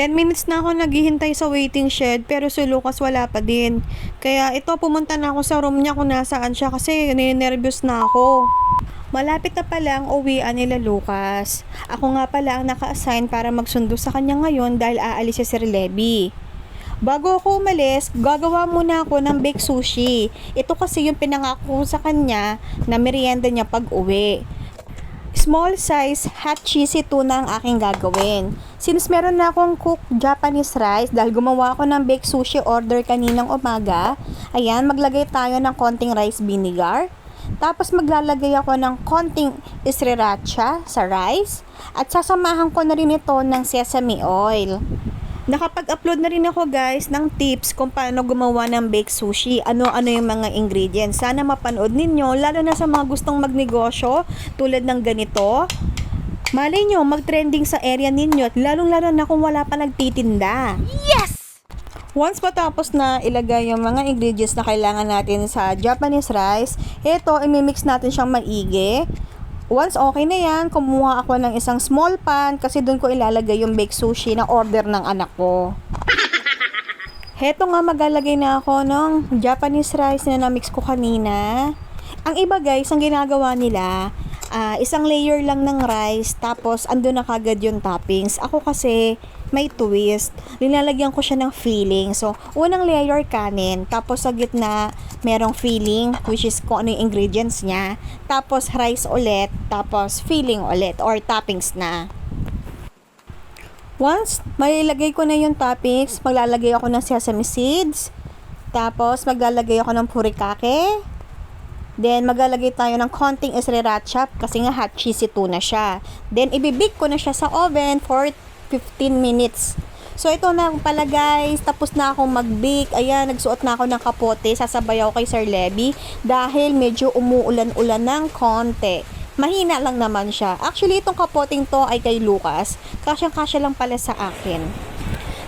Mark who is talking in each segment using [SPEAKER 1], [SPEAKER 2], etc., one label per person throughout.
[SPEAKER 1] 10 minutes na ako naghihintay sa waiting shed pero si Lucas wala pa din. Kaya ito pumunta na ako sa room niya kung nasaan siya kasi nervous na ako. Malapit na pala ang uwian nila Lucas. Ako nga pala ang naka-assign para magsundo sa kanya ngayon dahil aalis si Sir Levy. Bago ako umalis, gagawa muna ako ng baked sushi. Ito kasi yung pinangako ko sa kanya na merienda niya pag uwi. Small size hot cheesy tuna ang aking gagawin. Since meron na akong cooked Japanese rice dahil gumawa ako ng baked sushi order kaninang umaga, ayan, maglagay tayo ng konting rice vinegar. Tapos maglalagay ako ng konting sriracha sa rice at sasamahan ko na rin ito ng sesame oil. Nakapag-upload na rin ako guys ng tips kung paano gumawa ng baked sushi. Ano-ano yung mga ingredients. Sana mapanood ninyo, lalo na sa mga gustong magnegosyo tulad ng ganito. Malay nyo, mag-trending sa area ninyo at lalong-lalo na kung wala pa nagtitinda. Once matapos na ilagay yung mga ingredients na kailangan natin sa Japanese rice, ito, imimix natin siyang maigi. Once okay na yan, kumuha ako ng isang small pan kasi doon ko ilalagay yung baked sushi na order ng anak ko. Heto nga maglalagay na ako ng Japanese rice na na-mix ko kanina. Ang iba guys, ang ginagawa nila, ah, isang layer lang ng rice tapos ando na kagad yung toppings. Ako kasi may twist. Linalagyan ko siya ng filling. So, unang layer kanin, tapos sa gitna merong filling which is kung ano yung ingredients niya. Tapos rice ulit, tapos filling ulit or toppings na. Once mailagay ko na yung toppings, maglalagay ako ng sesame seeds. Tapos maglalagay ako ng purikake. Then maglalagay tayo ng konting sriracha kasi nga hot cheesy tuna siya. Then ibibig ko na siya sa oven for 15 minutes. So ito na pala guys, tapos na akong mag-bake. Ayan, nagsuot na ako ng kapote. Sasabay ako kay Sir Levy dahil medyo umuulan-ulan ng konti. Mahina lang naman siya. Actually, itong kapoting to ay kay Lucas. Kasyang-kasya lang pala sa akin.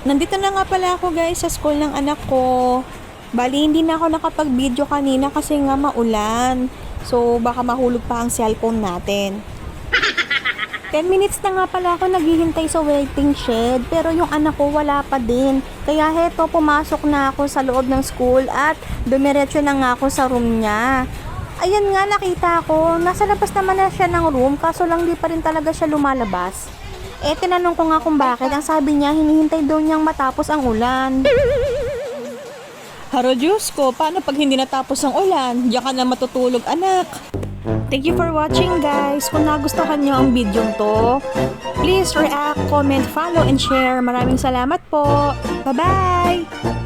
[SPEAKER 1] Nandito na nga pala ako guys sa school ng anak ko. Bali, hindi na ako nakapag-video kanina kasi nga maulan. So, baka mahulog pa ang cellphone natin. 10 minutes na nga pala ako naghihintay sa waiting shed pero yung anak ko wala pa din. Kaya heto pumasok na ako sa loob ng school at dumiretso na nga ako sa room niya. Ayan nga nakita ko, nasa labas naman na siya ng room kaso lang di pa rin talaga siya lumalabas. Eh tinanong ko nga kung bakit, ang sabi niya hinihintay daw niyang matapos ang ulan. Haro Diyos ko, paano pag hindi natapos ang ulan? Diyan ka na matutulog anak. Thank you for watching guys. Kung nagustuhan nyo ang video to, please react, comment, follow, and share. Maraming salamat po. Bye-bye!